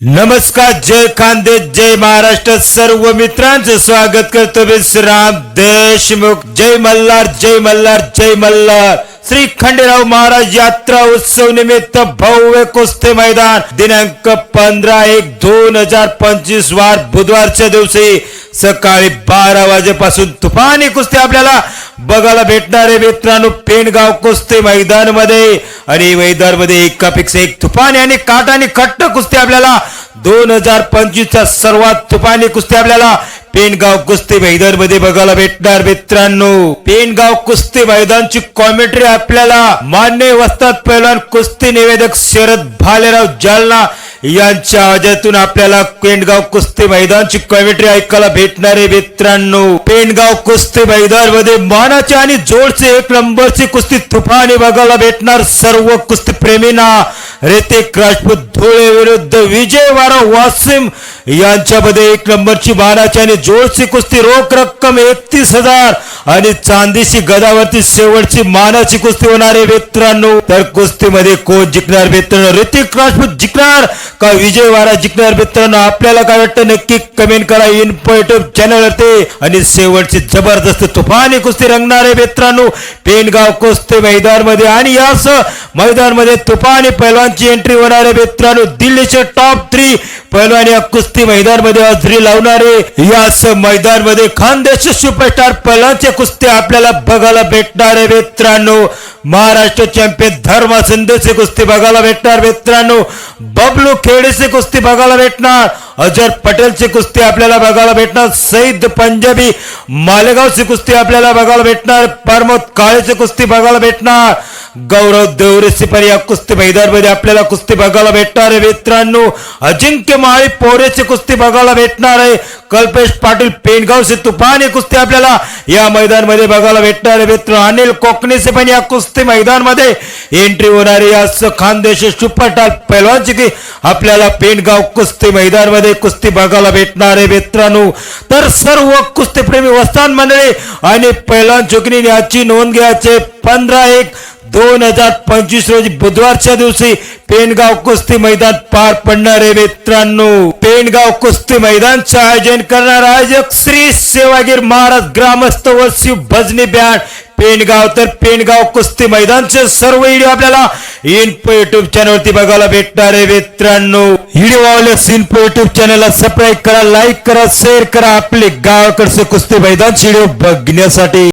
नमस्कार जय खांदे जय महाराष्ट्र सर्व मित्रांचं स्वागत करतो विश्राम देशमुख. जय मल्हार जय मल्हार जय मल्हार. श्री खंडेराव महाराज यात्रा उत्सव निमित्त भव्य कुस्ती मैदान. दिनांक पंधरा एक दोन हजार पंचवीस वार बुधवारच्या दिवशी सकाळी बारा वाजेपासून तुफानी कुस्ती आपल्याला बघायला भेटणार आहे मित्रांनो पेणगाव कुस्ती मैदानमध्ये आणि मैदानमध्ये एकापेक्षा एक तुफानी आणि काट आणि खट्ट कुस्ती आपल्याला. दोन हजार पंचवीसच्या सर्वात तुफानी कुस्ती आपल्याला पेनगाव कुस्ती मैदानमध्ये बघायला भेटणार मित्रांनो. पेनगाव कुस्ती मैदानची कॉमेंट्री आपल्याला मान्य वस्तात पहिला कुस्ती निवेदक शरद भालेराव जालना यांच्या आवाजातून आपल्याला पेंडगाव कुस्ती मैदानची कॉमेंट्री ऐकायला भेटणारे मित्रांनो. पेंडगाव कुस्ती मैदानमध्ये मानाचे आणि जोडचे एक नंबरची कुस्ती तुफानी बघायला भेटणार सर्व कुस्ती प्रेमींना. ऋतिक राजपूत धुळे विरुद्ध विजय वारा वासिम यांच्यामध्ये एक नंबरची बाराची आणि जोडची कुस्ती रोख रक्कम एकतीस हजार. आणि चांदीची गदावरती शेवटची मानाची कुस्ती होणारे मित्रांनो. तर कुस्तीमध्ये कोण जिंकणार मित्रांनो? ऋतिक राजपूत जिंकणार का विजय वारा जिंकणार मित्रांनो? आपल्याला काय वाटतं? नक्की कमेंट करा. पॉइंट युट्यूब चॅनलवरती. आणि शेवटची जबरदस्त तुफानी कुस्ती रंगणार आहे मित्रांनो. पेनगाव कुस्ती मैदानमध्ये आणि यास मैदानमध्ये तुफानी पैलवानची एंट्री होणार आहे मित्रांनो. दिल्लीचे टॉप थ्री पैलवान या कुस्ती मैदानमध्ये लावणारे. याच मैदानमध्ये खानदेश सुपरस्टार पैलवानचे कुस्ती आपल्याला बघायला भेटणार आहे मित्रांनो. महाराष्ट्र चॅम्पियन धर्म संदेशची कुस्ती बघायला भेटणार मित्रांनो. बबलू खेडेची कुस्ती बघायला भेटणार. अजर पटेलची कुस्ती आपल्याला बघायला भेटणार. सईद पंजाबी मालेगावची कुस्ती आपल्याला बघायला भेटणार. परमोद काळेची कुस्ती बघायला भेटणार. गौरव देवरेसी पण या कुस्ती मैदानमध्ये आपल्याला कुस्ती बघायला भेटणार आहे. मित्रांनो अजिंक्य माळी पोरेची कुस्ती बघायला भेटणार आहे. कल्पेश पाटील पेनगावशी तुफानी कुस्ती आपल्याला या मैदानमध्ये बघायला भेटणार आहे. मित्र अनिल कोकणीचे पण या कुस्ती मैदानमध्ये एंट्री होणार आहे खानदेशी खानदेश सुपरटाल पैलवानची की आपल्याला पेनगाव कुस्ती मैदानमध्ये कुस्ती बघायला भेटणार आहे. मित्रांनो तर सर्व कुस्तीप्रेमी वस्तान मंडळी आणि पैलवान चुकणी याची नोंद घ्यायचे. पंधरा एक दोन हजार पंचवीस रोजी बुधवारच्या दिवशी पेनगाव कुस्ती मैदान पार पडणार आहे मित्रांनो पेनगाव कुस्ती मैदानचं आयोजन करणार आयोजक श्री सेवागीर महाराज ग्रामस्थ व शिव भजनी बँड पेनगाव तर पेनगाव कुस्ती मैदानचे सर्व व्हिडिओ आपल्याला इन्फो युट्यूब चॅनलवरती बघायला भेटणार आहे मित्रांनो. व्हिडिओ आवडल्यास इन्फो युट्यूब चॅनलला सबस्क्राईब करा लाईक करा शेअर करा. आपले गावाकडचे कुस्ती मैदानचे व्हिडिओ बघण्यासाठी.